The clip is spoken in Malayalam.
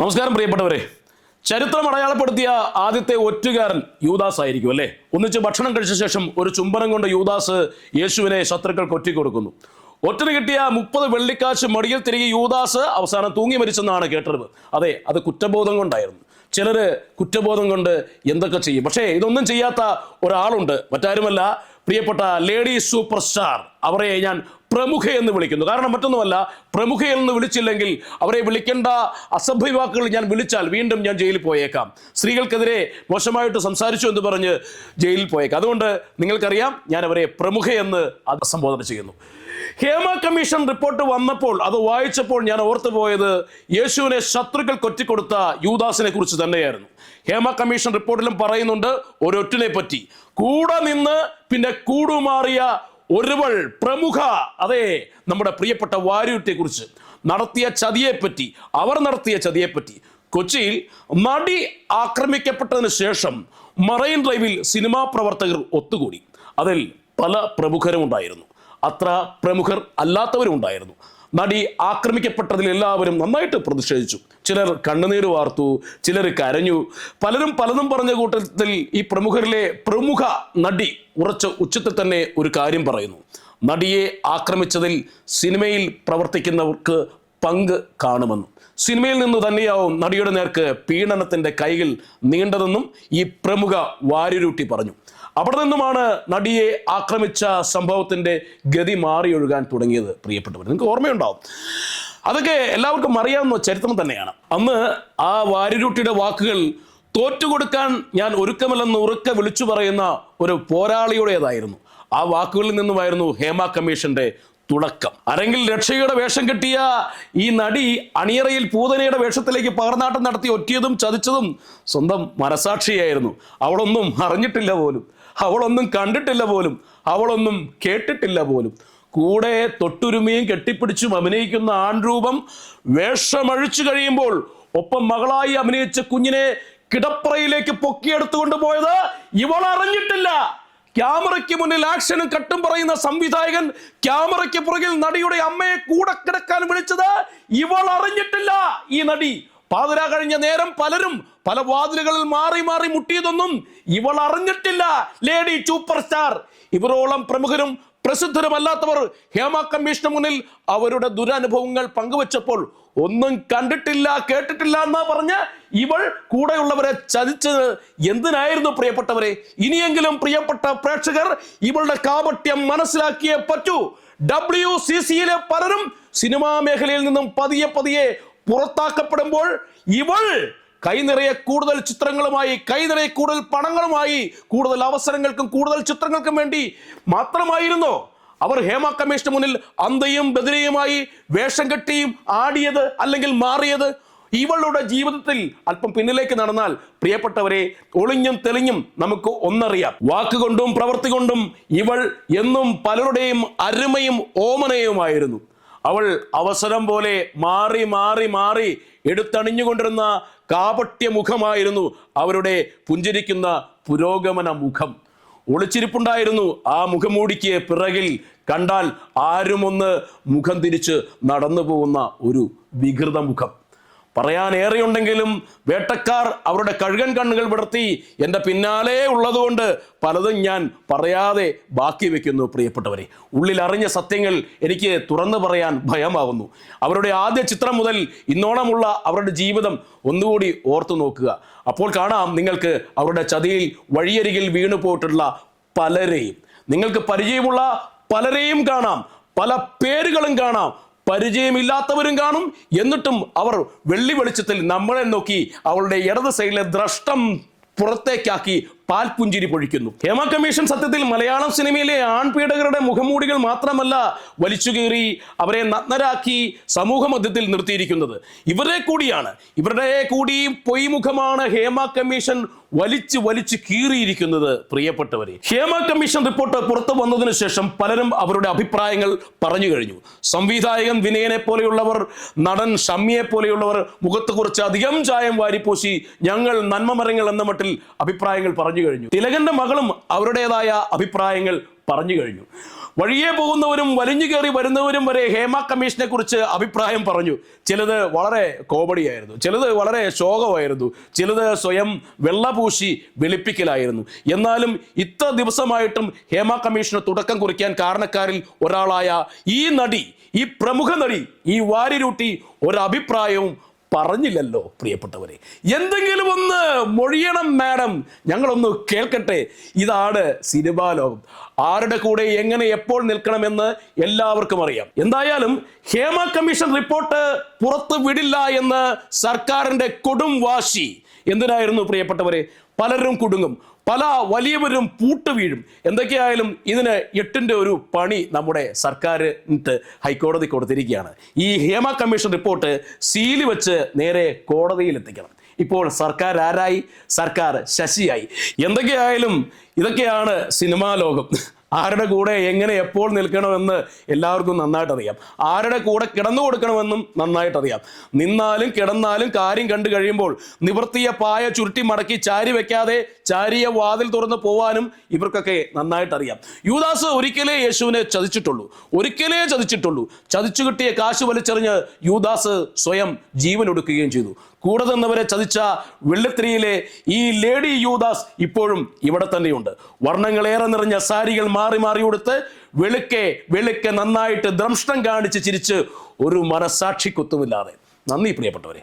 നമസ്കാരം പ്രിയപ്പെട്ടവരെ. ചരിത്രം അടയാളപ്പെടുത്തിയ ആദ്യത്തെ ഒറ്റുകാരൻ യൂദാസ് ആയിരിക്കും അല്ലേ? ഒന്നിച്ച് ഭക്ഷണം കഴിച്ച ശേഷം ഒരു ചുംബനം കൊണ്ട് യൂദാസ് യേശുവിനെ ശത്രുക്കൾക്ക് ഒറ്റിക്കൊടുക്കുന്നു ഒറ്റന് കിട്ടിയ മുപ്പത് വെള്ളിക്കാശ് മടിയിൽ തിരികെ യൂദാസ് അവസാനം തൂങ്ങി മരിച്ചെന്നാണ് കേട്ടത് അതെ അത് കുറ്റബോധം കൊണ്ടായിരുന്നു. ചിലര് കുറ്റബോധം കൊണ്ട് എന്തൊക്കെ ചെയ്യും? പക്ഷേ ഇതൊന്നും ചെയ്യാത്ത ഒരാളുണ്ട്. മറ്റാരുമല്ല പ്രിയപ്പെട്ട ലേഡി സൂപ്പർ സ്റ്റാർ അവരെ ഞാൻ പ്രമുഖ എന്ന് വിളിക്കുന്നു. കാരണം മറ്റൊന്നുമല്ല പ്രമുഖ എന്ന് വിളിച്ചില്ലെങ്കിൽ അവരെ വിളിക്കേണ്ട അസഭ്യവാക്കുകൾ ഞാൻ വിളിച്ചാൽ വീണ്ടും ഞാൻ ജയിലിൽ പോയേക്കാം. സ്ത്രീകൾക്കെതിരെ മോശമായിട്ട് സംസാരിച്ചു എന്ന് പറഞ്ഞ് ജയിലിൽ പോയേക്കാം. അതുകൊണ്ട് നിങ്ങൾക്കറിയാം ഞാൻ അവരെ പ്രമുഖ എന്ന് അഭിസംബോധന ചെയ്യുന്നു. ഹേമ കമ്മീഷൻ റിപ്പോർട്ട് വന്നപ്പോൾ അത് വായിച്ചപ്പോൾ ഞാൻ ഓർത്തു പോയത് യേശുവിനെ ശത്രുക്കൾ കൊറ്റിക്കൊടുത്ത യൂദാസിനെ കുറിച്ച് തന്നെയായിരുന്നു. ഹേമ കമ്മീഷൻ റിപ്പോർട്ടിലും പറയുന്നുണ്ട് ഒരൊറ്റിനെ പറ്റി. കൂടെ നിന്ന് പിന്നെ കൂടുമാറിയ ഒരുവൾ പ്രമുഖ അതെ നമ്മുടെ പ്രിയപ്പെട്ട വാര്യൂട്ടെ കുറിച്ച്. നടത്തിയ ചതിയെപ്പറ്റി അവർ നടത്തിയ ചതിയെപ്പറ്റി കൊച്ചിയിൽ നടി ആക്രമിക്കപ്പെട്ടതിന് ശേഷം മറൈൻ ഡ്രൈവിൽ സിനിമാ പ്രവർത്തകർ ഒത്തുകൂടി. അതിൽ പല പ്രമുഖരും ഉണ്ടായിരുന്നു അത്ര പ്രമുഖർ അല്ലാത്തവരും ഉണ്ടായിരുന്നു നടി ആക്രമിക്കപ്പെട്ടതിൽ എല്ലാവരും നന്നായിട്ട് പ്രതിഷേധിച്ചു. ചിലർ കണ്ണുനീര് വാർത്തു ചിലർ കരഞ്ഞു. പലരും പലതും പറഞ്ഞ കൂട്ടത്തിൽ ഈ പ്രമുഖരിലെ പ്രമുഖ നടി ഉറച്ച ഉച്ചത്തിൽ തന്നെ ഒരു കാര്യം പറയുന്നു. നടിയെ ആക്രമിച്ചതിൽ സിനിമയിൽ പ്രവർത്തിക്കുന്നവർക്ക് പങ്ക് കാണുമെന്നും സിനിമയിൽ നിന്ന് തന്നെയാവും നടിയുടെ നേർക്ക് പീഡനത്തിന്റെ കൈകൾ നീണ്ടതെന്നും ഈ പ്രമുഖ വാരിരൂട്ടി പറഞ്ഞു. അവിടെ നിന്നുമാണ് നടിയെ ആക്രമിച്ച സംഭവത്തിന്റെ ഗതി മാറിയൊഴുകാൻ തുടങ്ങിയത്. പ്രിയപ്പെട്ടവർ നിങ്ങൾക്ക് ഓർമ്മയുണ്ടാവും. അതൊക്കെ എല്ലാവർക്കും അറിയാവുന്ന ചരിത്രം തന്നെയാണ്. അന്ന് ആ വാരിരുട്ടിയുടെ വാക്കുകൾ തോറ്റുകൊടുക്കാൻ ഞാൻ ഒരുക്കമല്ലെന്ന് ഉറക്കെ വിളിച്ചു പറയുന്ന ഒരു പോരാളിയുടേതായിരുന്നു. ആ വാക്കുകളിൽ നിന്നുമായിരുന്നു ഹേമ കമ്മീഷന്റെ തുടക്കം. അരങ്ങിൽ രക്ഷയുടെ വേഷം കെട്ടിയ ഈ നടി അണിയറയിൽ പൂതനയുടെ വേഷത്തിലേക്ക് പകർന്നാട്ടം നടത്തി ഒറ്റിയതും ചതിച്ചതും സ്വന്തം മനസാക്ഷിയായിരുന്നു. അവളൊന്നും അറിഞ്ഞിട്ടില്ല പോലും. അവളൊന്നും കണ്ടിട്ടില്ല പോലും. അവളൊന്നും കേട്ടിട്ടില്ല പോലും. കൂടെ തൊട്ടുരുമയും കെട്ടിപ്പിടിച്ചും അഭിനയിക്കുന്ന ആൺരൂപം വേഷമഴിച്ചു കഴിയുമ്പോൾ ഒപ്പം മകളായി അഭിനയിച്ച കുഞ്ഞിനെ കിടപ്പറയിലേക്ക് പൊക്കിയെടുത്തുകൊണ്ട് പോയത് ഇവൾ അറിഞ്ഞിട്ടില്ല. ക്യാമറയ്ക്ക് മുന്നിൽ ആക്ഷനും കട്ടും പറയുന്ന സംവിധായകൻ ക്യാമറയ്ക്ക് പുറകിൽ നടിയുടെ അമ്മയെ കൂടെ കിടക്കാൻ വിളിച്ചത് ഇവൾ അറിഞ്ഞിട്ടില്ല. ഈ നടി പാതിര കഴിഞ്ഞ നേരം പലരും പല വാതിലുകളിൽ മാറി മാറി മുട്ടിയതൊന്നും ഇവൾ അറിഞ്ഞിട്ടില്ല. ലേഡി സൂപ്പർ സ്റ്റാർ ഇവരോളം പ്രമുഖരും പ്രസിദ്ധരുമല്ലാത്തവർ ഹേമ കമ്മീഷന് മുന്നിൽ അവരുടെ ദുരനുഭവങ്ങൾ പങ്കുവച്ചപ്പോൾ ഒന്നും കണ്ടിട്ടില്ല കേട്ടിട്ടില്ല എന്നാ പറഞ്ഞ് ഇവൾ കൂടെയുള്ളവരെ ചതിച്ചത് എന്തിനായിരുന്നു പ്രിയപ്പെട്ടവരെ? ഇനിയെങ്കിലും പ്രിയപ്പെട്ട പ്രേക്ഷകർ ഇവളുടെ കാപട്യം മനസ്സിലാക്കിയേ പറ്റൂ. ഡബ്ല്യു സി സിയിലെ പലരും സിനിമാ മേഖലയിൽ നിന്നും പതിയെ പതിയെ പുറത്താക്കപ്പെടുമ്പോൾ ഇവൾ കൈനിറയെ കൂടുതൽ ചിത്രങ്ങളുമായി കൈനിറയെ കൂടുതൽ പണങ്ങളുമായി കൂടുതൽ അവസരങ്ങൾക്കും കൂടുതൽ ചിത്രങ്ങൾക്കും വേണ്ടി മാത്രമായിരുന്നോ? അവർ ഹേമ കമ്മീഷന് മുന്നിൽ അന്തയും ബദിരയുമായി വേഷം കെട്ടിയും ആടിയത് അല്ലെങ്കിൽ മാറിയത്? ഇവളുടെ ജീവിതത്തിൽ അല്പം പിന്നിലേക്ക് നടന്നാൽ പ്രിയപ്പെട്ടവരെ ഒളിഞ്ഞും തെളിഞ്ഞും നമുക്ക് ഒന്നറിയാം. വാക്കുകൊണ്ടും പ്രവൃത്തി കൊണ്ടും ഇവൾ എന്നും പലരുടെയും അരുമയും ഓമനയുമായിരുന്നു. അവൾ അവസരം പോലെ മാറി മാറി മാറി എടുത്തണിഞ്ഞുകൊണ്ടിരുന്ന കാപട്യ മുഖമായിരുന്നു അവരുടെ പുഞ്ചിരിക്കുന്ന പുരോഗമന മുഖം. ഒളിച്ചിരിപ്പുണ്ടായിരുന്നു ആ മുഖമൂടിക്ക് പിറകിൽ കണ്ടാൽ ആരുമൊന്ന് മുഖം തിരിച്ച് നടന്നു പോകുന്ന ഒരു വികൃത മുഖം. പറയാൻ ഏറെയുണ്ടെങ്കിലും വേട്ടക്കാർ അവരുടെ കഴുകൻ കണ്ണുകൾ വിടർത്തി എന്റെ പിന്നാലെ ഉള്ളതുകൊണ്ട് പലതും ഞാൻ പറയാതെ ബാക്കി വെക്കുന്നു പ്രിയപ്പെട്ടവരെ. ഉള്ളിൽ അറിഞ്ഞ സത്യങ്ങൾ എനിക്ക് തുറന്നു പറയാൻ ഭയമാകുന്നു അവരുടെ ആദ്യ ചിത്രം മുതൽ ഇന്നോളമുള്ള അവരുടെ ജീവിതം ഒന്നുകൂടി ഓർത്തു നോക്കുക. അപ്പോൾ കാണാം നിങ്ങൾക്ക് അവരുടെ ചതിയിൽ വഴിയരികിൽ വീണു പോയിട്ടുള്ള പലരെയും. നിങ്ങൾക്ക് പരിചയമുള്ള പലരെയും കാണാം. പല പേരുകളും കാണാം. പരിചയമില്ലാത്തവരും കാണും. എന്നിട്ടും അവർ വെള്ളി വെളിച്ചത്തിൽ നമ്മളെ നോക്കി അവളുടെ ഇടത് സൈഡിലെ ദ്രഷ്ടം പുറത്തേക്കാക്കി പാൽപുഞ്ചിരി പൊഴിക്കുന്നു. ഹേമ കമ്മീഷൻ സത്യത്തിൽ മലയാളം സിനിമയിലെ ആൺപീഡകരുടെ മുഖമൂടികൾ മാത്രമല്ല വലിച്ചുകീറി അവരെ നഗ്നരാക്കി സമൂഹ മധ്യത്തിൽ നിർത്തിയിരിക്കുന്നത്. ഇവരെ കൂടിയാണ്. ഇവരുടെ കൂടി പൊയ്മുഖമാണ് ഹേമ കമ്മീഷൻ വലിച്ച് വലിച്ച് കീറിയിരിക്കുന്നത് പ്രിയപ്പെട്ടവരെ. ഹേമ കമ്മീഷൻ റിപ്പോർട്ട് പുറത്തു വന്നതിന് ശേഷം പലരും അവരുടെ അഭിപ്രായങ്ങൾ പറഞ്ഞു കഴിഞ്ഞു. സംവിധായകൻ വിനയനെ പോലെയുള്ളവർ നടൻ ഷമ്മിയെ പോലെയുള്ളവർ മുഖത്ത് കുറച്ച് അധികം ചായം വാരിപ്പൂശി ഞങ്ങൾ നന്മമരങ്ങൾ എന്ന മട്ടിൽ അഭിപ്രായങ്ങൾ പറഞ്ഞു. കഴിഞ്ഞു. തിലകന്റെ മകളും അവരുടേതായ അഭിപ്രായങ്ങൾ പറഞ്ഞു കഴിഞ്ഞു. വഴിയെ പോകുന്നവരും വലിഞ്ഞു കയറി വരുന്നവരും വരെ ഹേമ കമ്മീഷനെ കുറിച്ച് അഭിപ്രായം പറഞ്ഞു. ചിലത് വളരെ കോമഡിയായിരുന്നു. ചിലത് വളരെ ശോകമായിരുന്നു. ചിലത് സ്വയം വെള്ളപൂശി വെളുപ്പിക്കലായിരുന്നു. എന്നാലും ഇത്ര ദിവസമായിട്ടും ഹേമ കമ്മീഷന് തുടക്കം കുറിക്കാൻ കാരണക്കാരിൽ ഒരാളായ ഈ നടി ഈ പ്രമുഖ നടി ഈ വാരിരൂട്ടി ഒരഭിപ്രായവും പറഞ്ഞില്ലല്ലോ പ്രിയപ്പെട്ടവരെ. എന്തെങ്കിലും ഒന്ന് മൊഴിയണം മാഡം. ഞങ്ങളൊന്ന് കേൾക്കട്ടെ. ഇതാണ് സിനിമാ ലോകം. ആരുടെ കൂടെ എങ്ങനെ എപ്പോൾ നിൽക്കണമെന്ന് എല്ലാവർക്കും അറിയാം. എന്തായാലും ഹേമ കമ്മീഷൻ റിപ്പോർട്ട് പുറത്തു വിടില്ല എന്ന് സർക്കാരിന്റെ കൊടും വാശി എന്തിനായിരുന്നു പ്രിയപ്പെട്ടവരെ? പലരും കുടുങ്ങും. പല വലിയവരും പൂട്ട് വീഴും. എന്തൊക്കെയായാലും ഇതിന് എട്ടിന്റെ ഒരു പണി നമ്മുടെ സർക്കാർ ഹൈക്കോടതി കൊടുത്തിരിക്കുകയാണ്. ഈ ഹേമ കമ്മീഷൻ റിപ്പോർട്ട് സീൽ വെച്ച് നേരെ കോടതിയിൽ എത്തിക്കണം ഇപ്പോൾ സർക്കാർ ആരായി? സർക്കാർ ശശിയായി. എന്തൊക്കെയായാലും ഇതൊക്കെയാണ് സിനിമാ ലോകം. ആരുടെ കൂടെ എങ്ങനെ എപ്പോൾ നിൽക്കണമെന്ന് എല്ലാവർക്കും നന്നായിട്ട് അറിയാം ആരുടെ കൂടെ കിടന്നു കൊടുക്കണമെന്നും നന്നായിട്ട് അറിയാം നിന്നാലും കിടന്നാലും കാര്യം കണ്ടു കഴിയുമ്പോൾ നിവർത്തിയ പായ ചുരുട്ടി മടക്കി ചാരി വെക്കാതെ ചാരിയ വാതിൽ തുറന്ന് പോവാനും ഇവർക്കൊക്കെ നന്നായിട്ട് അറിയാം യൂദാസ് ഒരിക്കലേ യേശുവിനെ ചതിച്ചിട്ടുള്ളൂ. ഒരിക്കലേ ചതിച്ചിട്ടുള്ളൂ. ചതിച്ചു കിട്ടിയ കാശ് വലിച്ചെറിഞ്ഞ് യൂദാസ് സ്വയം ജീവൻ ഒടുക്കുകയും ചെയ്തു. കൂടെ നിന്നവരെ ചതിച്ച വെള്ളിത്തിരിയിലെ ഈ ലേഡി യൂദാസ് ഇപ്പോഴും ഇവിടെ തന്നെയുണ്ട്. വർണങ്ങളേറെ നിറഞ്ഞ സാരികൾ മാറി മാറി കൊടുത്ത് വെളുക്കെ വെളുക്കെ നന്നായിട്ട് ദ്രംഷ്ടം കാണിച്ച് ചിരിച്ച് ഒരു മനസാക്ഷി കുത്തുമില്ലാതെ നന്ദി പ്രിയപ്പെട്ടവരെ.